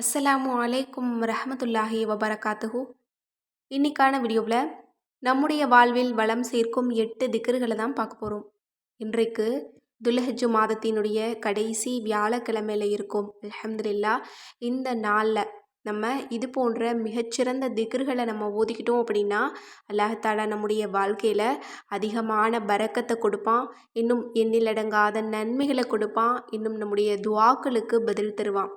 அஸ்ஸலாமு அலைக்கும் ரஹமத்துல்லாஹி வபரகாத்துஹு. இன்னைக்கான வீடியோவில் நம்முடைய வாழ்வில் வளம் சேர்க்கும் எட்டு திக்கர்களை தான் பார்க்க போகிறோம் இன்றைக்கு துலஹஜு மாதத்தினுடைய கடைசி வியாழக்கிழமையில் இருக்கும். அலமதுல்லா இந்த நாளில் நம்ம இது போன்ற மிகச்சிறந்த திகர்களை நம்ம ஓதிக்கிட்டோம் அப்படின்னா அல்லாஹாலா நம்முடைய வாழ்க்கையில் அதிகமான பரக்கத்தை கொடுப்பான். இன்னும் எண்ணிலடங்காத நன்மைகளை கொடுப்பான். இன்னும் நம்முடைய துவாக்களுக்கு பதில் தருவான்.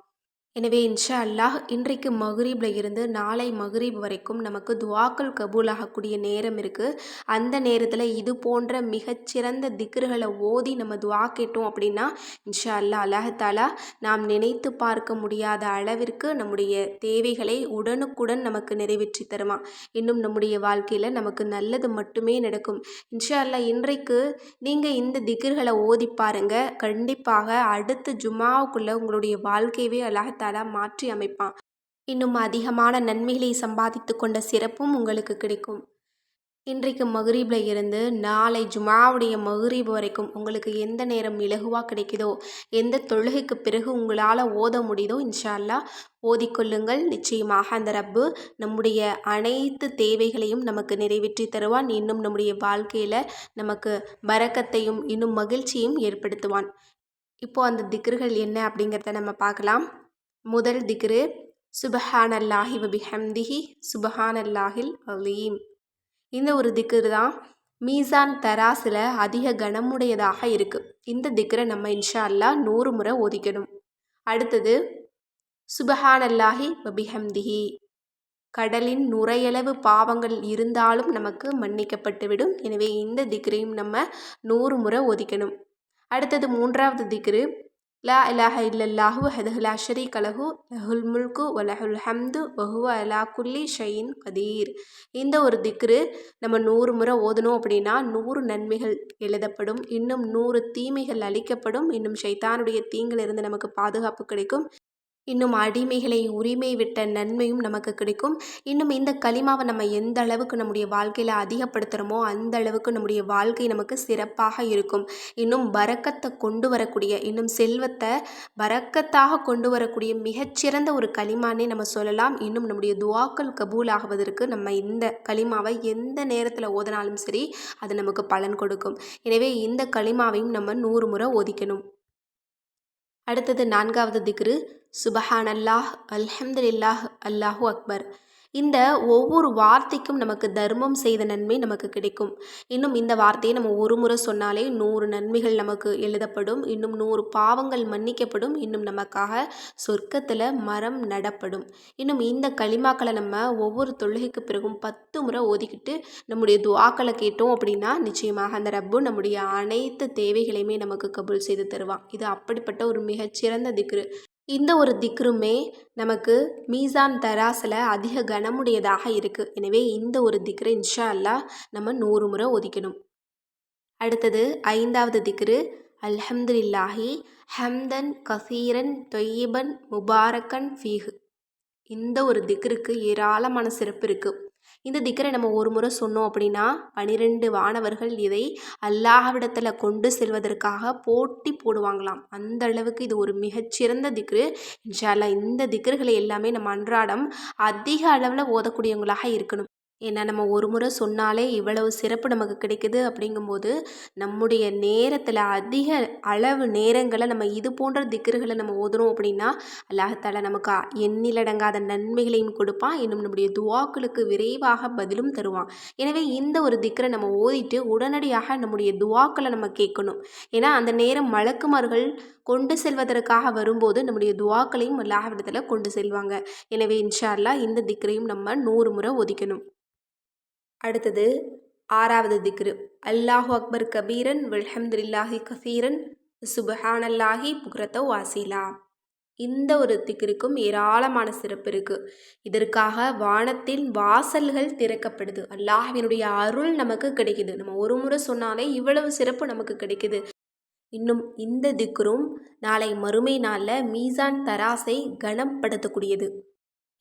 எனவே இன்ஷா அல்லாஹ் இன்றைக்கு மஹ்ரீபில் இருந்து நாளை மஹ்ரீப் வரைக்கும் நமக்கு துவாக்கள் கபூல் ஆகக்கூடிய நேரம் இருக்குது அந்த நேரத்தில் இது போன்ற மிகச்சிறந்த திக்ருகளை ஓதி நம்ம துவா கேட்டோம் அப்படின்னா இன்ஷா அல்லா அல்லாஹாலா நாம் நினைத்து பார்க்க முடியாத அளவிற்கு நம்முடைய தேவைகளை உடனுக்குடன் நமக்கு நிறைவேற்றி தருமா. இன்னும் நம்முடைய வாழ்க்கையில் நமக்கு நல்லது மட்டுமே நடக்கும். இன்ஷா அல்லா இன்றைக்கு நீங்கள் இந்த திக்ருகளை ஓதி பாருங்கள் கண்டிப்பாக அடுத்த ஜுமாவுக்குள்ளே உங்களுடைய வாழ்க்கையவே அல்லாஹாலா தாலா மாற்றி அமைப்பான். இன்னும் அதிகமான நன்மைகளை சம்பாதித்து கொண்ட சிறப்பும் உங்களுக்கு கிடைக்கும். இன்றைக்கு மகரீபில் இருந்து நாளை ஜுமாவுடைய மகரீப் வரைக்கும் உங்களுக்கு எந்த நேரம் இலகுவாக கிடைக்குதோ எந்த தொழுகைக்கு பிறகு உங்களால் ஓத முடியுதோ இன்ஷால்லா ஓதிக்கொள்ளுங்கள் நிச்சயமாக அந்த ரப்பு நம்முடைய அனைத்து தேவைகளையும் நமக்கு நிறைவேற்றி தருவான். இன்னும் நம்முடைய வாழ்க்கையில் நமக்கு பறக்கத்தையும் இன்னும் மகிழ்ச்சியும் ஏற்படுத்துவான். இப்போது அந்த திக்ருகள் என்ன அப்படிங்கிறத நம்ம பார்க்கலாம். முதல் திக்ரு சுபஹான் அல்லாஹி வபிஹம்திஹி சுபஹான் அல்லாஹில் அலீம். இந்த ஒரு திக்ரு தான் மீசான் தராசில் அதிக கனமுடையதாக இருக்குது இந்த திக்ரை நம்ம இன்ஷா அல்லா நூறு முறை ஒதிக்கணும் அடுத்தது சுபஹான் அல்லாஹி வபிஹம்திஹி கடலின் நுரையளவு பாவங்கள் இருந்தாலும் நமக்கு மன்னிக்கப்பட்டுவிடும் எனவே இந்த திக்ரையும் நம்ம நூறு முறை ஒதிக்கணும் அடுத்தது மூன்றாவது திக்ரு லா இலாஹ இல்லல்லாஹு வஹதஹு ஷரி ஷரீக லஹுல் முல்கு வலஹுல் ஹம்து வஹுவ அலா குல்லி ஷயின் கதீர் இந்த ஒரு திக்ரு நம்ம நூறு முறை ஓதணும் அப்படின்னா நூறு நன்மைகள் எழுதப்படும். இன்னும் நூறு தீமைகள் அழிக்கப்படும். இன்னும் ஷைத்தானுடைய தீங்கிலிருந்து நமக்கு பாதுகாப்பு கிடைக்கும். இன்னும் அடிமைகளை உரிமை விட்ட நன்மையும் நமக்கு கிடைக்கும். இன்னும் இந்த களிமாவை நம்ம எந்த அளவுக்கு நம்முடைய வாழ்க்கையில் அதிகப்படுத்துகிறோமோ அந்த அளவுக்கு நம்முடைய வாழ்க்கை நமக்கு சிறப்பாக இருக்கும். இன்னும் பறக்கத்தை கொண்டு வரக்கூடிய இன்னும் செல்வத்தை பறக்கத்தாக கொண்டு வரக்கூடிய மிகச்சிறந்த ஒரு களிமானே நம்ம சொல்லலாம். இன்னும் நம்முடைய துவாக்கள் கபூல் ஆகுவதற்கு நம்ம இந்த களிமாவை எந்த நேரத்தில் ஓதினாலும் சரி அது நமக்கு பலன் கொடுக்கும். எனவே இந்த களிமாவையும் நம்ம நூறு முறை ஒதிக்கணும் அடுத்தது நான்காவது திக்ரு சுபஹான் அல்லாஹ் அல்ஹம்துலில்லாஹ் அல்லாஹூ அக்பர். இந்த ஒவ்வொரு வார்த்தைக்கும் நமக்கு தர்மம் செய்த நன்மை நமக்கு கிடைக்கும். இன்னும் இந்த வார்த்தையை நம்ம ஒரு முறை சொன்னாலே நூறு நன்மைகள் நமக்கு எழுதப்படும். இன்னும் நூறு பாவங்கள் மன்னிக்கப்படும். இன்னும் நமக்காக சொர்க்கத்தில் மரம் நடப்படும். இன்னும் இந்த களிமாக்களை நம்ம ஒவ்வொரு தொழுகைக்கு பிறகும் பத்து முறை ஒதுக்கிட்டு நம்முடைய துவாக்களை கேட்டோம் அப்படின்னா நிச்சயமாக அந்த ரப்பு நம்முடைய அனைத்து தேவைகளையுமே நமக்கு கபூல் செய்து தருவான். இது அப்படிப்பட்ட ஒரு மிகச்சிறந்த திக்ரு. இந்த ஒரு திக்ருமே நமக்கு மீசான் தராசில் அதிக கனமுடையதாக இருக்குது எனவே இந்த ஒரு திக்ரு இன்ஷா அல்லா நம்ம நூறு முறை ஒதிக்கணும். அடுத்தது ஐந்தாவது திக்ரு அல்ஹம்துலில்லாஹி ஹம்தன் கசீரன் தொய்யபன் முபாரக்கன் ஃபீஹு. இந்த ஒரு திக்ருக்கு ஏராளமான சிறப்பு இருக்குது இந்த திக்கரை நம்ம ஒரு முறை சொன்னோம் அப்படின்னா பனிரெண்டு வானவர்கள் இதை அல்லாஹ்விடத்தில் கொண்டு செல்வதற்காக போட்டி போடுவாங்களாம். அந்த அளவுக்கு இது ஒரு மிகச்சிறந்த திக்ரு இன்ஷால்லா இந்த திக்ருகளை எல்லாமே நம்ம அன்றாடம் அதிக அளவில் ஓதக்கூடியவங்களாக இருக்கணும். ஏன்னா நம்ம ஒரு முறை சொன்னாலே இவ்வளவு சிறப்பு நமக்கு கிடைக்குது அப்படிங்கும்போது நம்முடைய நேரத்தில் அதிக அளவு நேரங்களை நம்ம இது போன்ற திக்கர்களை நம்ம ஓதுறோம் அப்படின்னா அல்லாஹால நமக்கு எண்ணிலடங்காத நன்மைகளையும் கொடுப்பான். இன்னும் நம்முடைய துவாக்களுக்கு விரைவாக பதிலும் தருவான். எனவே இந்த ஒரு திக்கரை நம்ம ஓதிட்டு உடனடியாக நம்முடைய துவாக்களை நம்ம கேட்கணும். ஏன்னா அந்த நேரம் மலக்குமார்கள் கொண்டு செல்வதற்காக வரும்போது நம்முடைய துவாக்களையும் அல்லாஹ்விடத்தில் கொண்டு செல்வாங்க. எனவே இன்ஷா அல்லா இந்த திக்கரையும் நம்ம நூறு முறை ஒதிக்கணும் அடுத்தது ஆறாவது திக்ரு. அல்லாஹு அக்பர் கபீரன் வல்ஹம்துல்லாஹி கசீரன் சுபஹானல்லாஹி புக்ரத்த வாசிலா. இந்த ஒரு திக்ருக்கும் ஏராளமான சிறப்பு இருக்குது இதற்காக வானத்தின் வாசல்கள் திறக்கப்படுது. அல்லாஹினுடைய அருள் நமக்கு கிடைக்குது. நம்ம ஒரு முறை சொன்னாலே இவ்வளவு சிறப்பு நமக்கு கிடைக்குது. இன்னும் இந்த திக்ரும் நாளை மறுமை நாளில் மீசான் தராசை கனப்படுத்தக்கூடியது.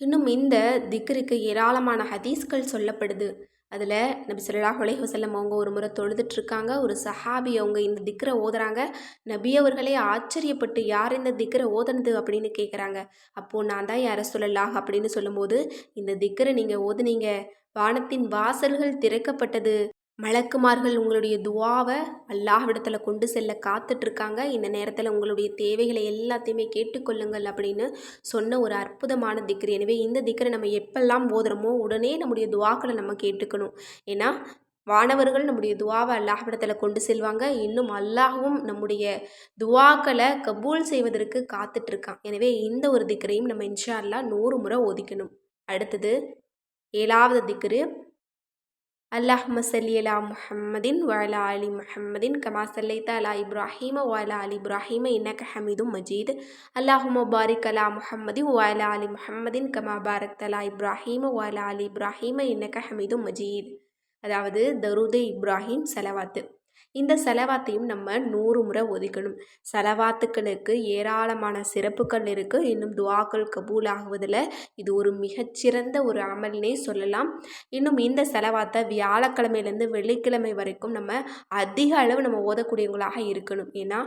இன்னும் இந்த திக்ருக்கு ஏராளமான ஹதீஸ்கள் சொல்லப்படுது. அதில் நபி ஸல்லல்லாஹு அலைஹி அவங்க ஒரு முறை தொழுதுட்ருக்காங்க. ஒரு சஹாபி அவங்க இந்த திக்ரை ஓதுறாங்க. நபி அவர்களே ஆச்சரியப்பட்டு யார் இந்த திக்ரை ஓதுனது? அப்படின்னு கேட்குறாங்க அப்போது நான் தான் யார சொல்லலாஹ் அப்படின்னு சொல்லும்போது இந்த திக்ரை நீங்கள் ஓதுனீங்க. வானத்தின் வாசல்கள் திறக்கப்பட்டது. மலக்குமார்கள் உங்களுடைய துவாவை அல்லாஹ்விடத்தில் கொண்டு செல்ல காத்துட்ருக்காங்க. இந்த நேரத்தில் உங்களுடைய தேவைகளை எல்லாத்தையுமே கேட்டுக்கொள்ளுங்கள் அப்படின்னு சொன்ன ஒரு அற்புதமான திக்ரு. எனவே இந்த திக்ரை நம்ம எப்பெல்லாம் ஓதுறோமோ உடனே நம்முடைய துவாக்களை நம்ம கேட்டுக்கணும். ஏன்னா வானவர்கள் நம்முடைய துவாவை அல்லாஹ்விடத்தில் கொண்டு செல்வாங்க. இன்னும் அல்லாஹும் நம்முடைய துவாக்களை கபூல் செய்வதற்கு காத்துட்ருக்கான். எனவே இந்த ஒரு திக்ரையும் நம்ம இன்ஷா அல்லா நூறு முறை ஓதிக்கணும். அடுத்தது ஏழாவது திக்ரு. اللهم صل على محمد وعلى آل محمد كما صليت على إبراهيم وعلى آل إبراهيم إنك حميد مجيد اللهم بارك على محمد وعلى آل محمد كما باركت على إبراهيم وعلى آل إبراهيم إنك حميد مجيد அதாவது தருது இப்ராஹிம் செலவாத்து இந்த செலவாத்தையும் நம்ம நூறு முறை ஒதுக்கணும். செலவாத்துக்களுக்கு ஏராளமான சிறப்புகள் இருக்குது இன்னும் துவாக்கள் கபூல் ஆகுவதில் இது ஒரு மிகச்சிறந்த ஒரு அமல்னே சொல்லலாம். இன்னும் இந்த செலவாத்தை வியாழக்கிழமையிலேருந்து வெள்ளிக்கிழமை வரைக்கும் நம்ம அதிக அளவு நம்ம ஓதக்கூடியவங்களாக இருக்கணும். ஏன்னா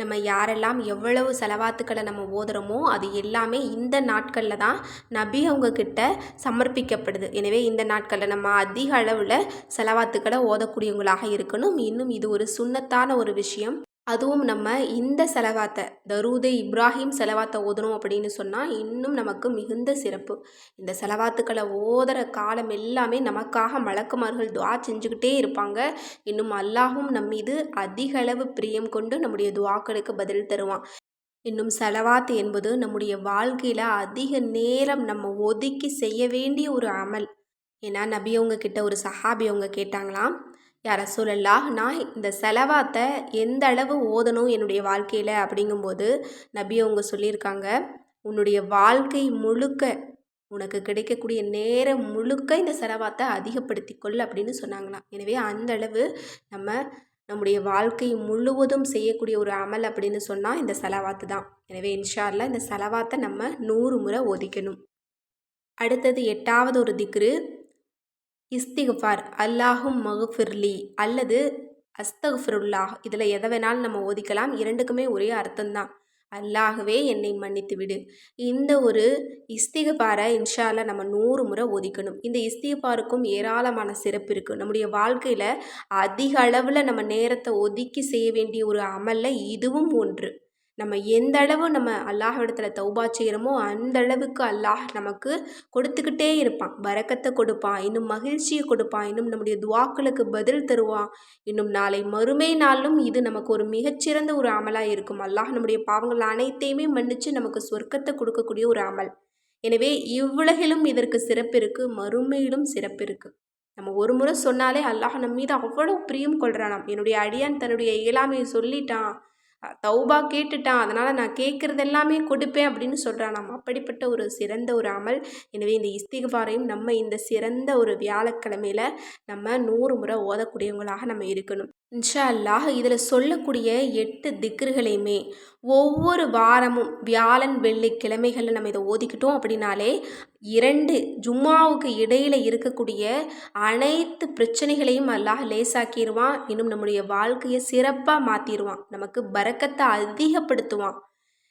நம்ம யாரெல்லாம் எவ்வளவு செலவாத்துக்களை நம்ம ஓதுறோமோ அது எல்லாமே இந்த நாட்களில் தான் நபி அவங்கக்கிட்ட சமர்ப்பிக்கப்படுது. எனவே இந்த நாட்களில் நம்ம அதிக அளவில் செலவாத்துக்களை ஓதக்கூடியவங்களாக இருக்கணும். இன்னும் இது ஒரு சுண்ணத்தான ஒரு விஷயம். அதுவும் நம்ம இந்த செலவாத்தை தரூதே இப்ராஹிம் செலவாத்தை ஓதணும் அப்படின்னு சொன்னால் இன்னும் நமக்கு மிகுந்த சிறப்பு. இந்த செலவாத்துக்களை ஓதுற காலம் எல்லாமே நமக்காக மலக்குமார்கள் துவா செஞ்சுக்கிட்டே இருப்பாங்க. இன்னும் அல்லாஹும் நம் மீது அதிக அளவு பிரியம் கொண்டு நம்முடைய துவாக்களுக்கு பதில் தருவான். இன்னும் செலவாத்து என்பது நம்முடைய வாழ்க்கையில் அதிக நேரம் நம்ம ஒதுக்கி செய்ய வேண்டிய ஒரு அமல். ஏன்னா நபியவங்க கிட்ட ஒரு சஹாபி அவங்க கேட்டாங்களாம் யார சொல்லலா நான் இந்த செலவாத்தை எந்த அளவு ஓதணும் என்னுடைய வாழ்க்கையில் அப்படிங்கும்போது நபி அவங்க சொல்லியிருக்காங்க. உன்னுடைய வாழ்க்கை முழுக்க உனக்கு கிடைக்கக்கூடிய நேரம் முழுக்க இந்த செலவாத்தை அதிகப்படுத்தி கொள் அப்படின்னு சொன்னாங்களாம் எனவே அந்த அளவு நம்ம நம்முடைய வாழ்க்கை முழுவதும் செய்யக்கூடிய ஒரு அமல் அப்படின்னு சொன்னால் இந்த செலவாத்து தான். எனவே இன்ஷால்ல இந்த செலவாத்தை நம்ம நூறு முறை ஒதிக்கணும் அடுத்தது எட்டாவது ஒரு திக்ரு இஸ்திகுஃபார் அல்லாஹும் மகுஃபிர்லி அல்லது அஸ்தகுஃபிருல்லாஹ் இதில் எதை வேணாலும் நம்ம ஓதிக்கலாம். இரண்டுக்குமே ஒரே அர்த்தம்தான். அல்லாகவே என்னை மன்னித்து விடு இந்த ஒரு இஸ்திகபாரை இன்ஷால நம்ம நூறு முறை ஒதிக்கணும் இந்த இஸ்திகபாருக்கும் ஏராளமான சிறப்பு இருக்குது நம்முடைய வாழ்க்கையில் அதிக அளவில் நம்ம நேரத்தை ஒதுக்கி செய்ய வேண்டிய ஒரு அமலில் இதுவும் ஒன்று. நம்ம எந்த அளவு நம்ம அல்லாஹ்விடத்தில் தௌபா செய்கிறோமோ அந்த அளவுக்கு அல்லாஹ் நமக்கு கொடுத்துக்கிட்டே இருப்பான். வரக்கத்தை கொடுப்பான் இன்னும் மகிழ்ச்சியை கொடுப்பான் இன்னும் நம்முடைய துவாக்களுக்கு பதில் தருவான். இன்னும் நாளை மறுமை நாளும் இது நமக்கு ஒரு மிகச்சிறந்த ஒரு அமலாக இருக்கும். அல்லாஹ் நம்முடைய பாவங்கள் அனைத்தையுமே மன்னித்து நமக்கு சொர்க்கத்தை கொடுக்கக்கூடிய ஒரு அமல். எனவே இவ்வுலகிலும் இதற்கு சிறப்பு இருக்குது மறுமையிலும் சிறப்பு இருக்குது நம்ம ஒரு முறை சொன்னாலே அல்லாஹ் நம்ம மீது அவ்வளோ பிரியம் கொள்கிறானாம் என்னுடைய அடியான் தன்னுடைய இயலாமையை சொல்லிட்டான். தௌபா கேட்டுட்டான். அதனால் நான் கேட்குறது எல்லாமே கொடுப்பேன் அப்படின்னு சொல்கிறான் நம்ம அப்படிப்பட்ட ஒரு சிறந்த ஒரு அமல். எனவே இந்த இஸ்திகபாரையும் நம்ம இந்த சிறந்த ஒரு வியாழக்கிழமையில் நம்ம நூறு முறை ஓதக்கூடியவங்களாக நம்ம இருக்கணும். இன்ஷா அல்லாஹ் இதில் சொல்லக்கூடிய எட்டு திக்ருகளையுமே ஒவ்வொரு வாரமும் வியாழன் வெள்ளி கிழமைகளில் நம்ம இதை ஓதிக்கிட்டோம் அப்படின்னாலே இரண்டு ஜும்மாவுக்கு இடையில் இருக்கக்கூடிய அனைத்து பிரச்சனைகளையும் அல்லாஹ் லேசாக்கிடுவான் இன்னும் நம்முடைய வாழ்க்கையை சிறப்பாக மாற்றிடுவான் நமக்கு பறக்கத்தை அதிகப்படுத்துவான்.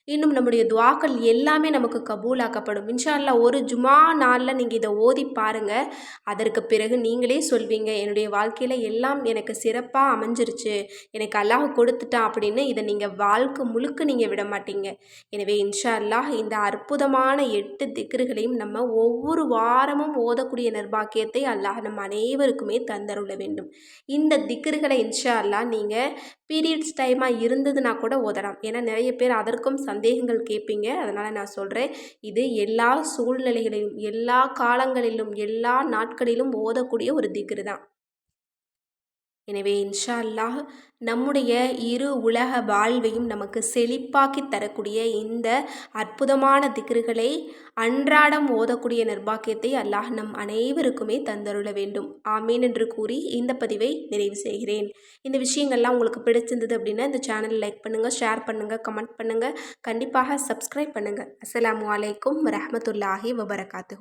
இன்னும் நம்முடைய துவாக்கள் எல்லாமே நமக்கு கபூலாக்கப்படும். இன்ஷால்லா ஒரு ஜுமா நாளில் நீங்கள் இதை ஓதி பாருங்கள் அதற்கு பிறகு நீங்களே சொல்வீங்க என்னுடைய வாழ்க்கையில் எல்லாம் எனக்கு சிறப்பாக அமைஞ்சிருச்சு. எனக்கு அல்லாஹ் கொடுத்துட்டான் அப்படின்னு இதை நீங்கள் வாழ்க்கை முழுக்க நீங்கள் விட மாட்டீங்க. எனவே இன்ஷா அல்லாஹ் இந்த அற்புதமான எட்டு திக்ருகளையும் நம்ம ஒவ்வொரு வாரமும் ஓதக்கூடிய நிர்பாக்கியத்தை அல்லாஹ் நம்ம அனைவருக்குமே தந்தருள வேண்டும். இந்த திக்ருகளை இன்ஷா அல்லாஹ் நீங்கள் பீரியட்ஸ் டைமாக இருந்ததுன்னா கூட ஓதலாம். ஏன்னா நிறைய பேர் அதற்கும் சந்தேகங்கள் கேட்பீங்க. அதனால் நான் சொல்கிறேன் இது எல்லா சூழ்நிலைகளிலும் எல்லா காலங்களிலும் எல்லா நாட்களிலும் ஓதக்கூடிய ஒரு திக்ரு தான். எனவே இன்ஷா அல்லாஹ் நம்முடைய இரு உலக வாழ்வையும் நமக்கு செழிப்பாக்கி தரக்கூடிய இந்த அற்புதமான திக்ருகளை அன்றாடம் ஓதக்கூடிய நிர்பாக்கியத்தை அல்லாஹ் நம் அனைவருக்குமே தந்தருள வேண்டும். ஆமீன் என்று கூறி இந்த பதிவை நிறைவு செய்கிறேன். இந்த விஷயங்கள்லாம் உங்களுக்கு பிடிச்சிருந்தது அப்படின்னா இந்த சேனலை லைக் பண்ணுங்கள் ஷேர் பண்ணுங்கள் கமெண்ட் பண்ணுங்கள் கண்டிப்பாக சப்ஸ்கிரைப் பண்ணுங்கள் அஸ்லாம் வலைக்கம் வரமத்துல்லாஹி வபரகாத்து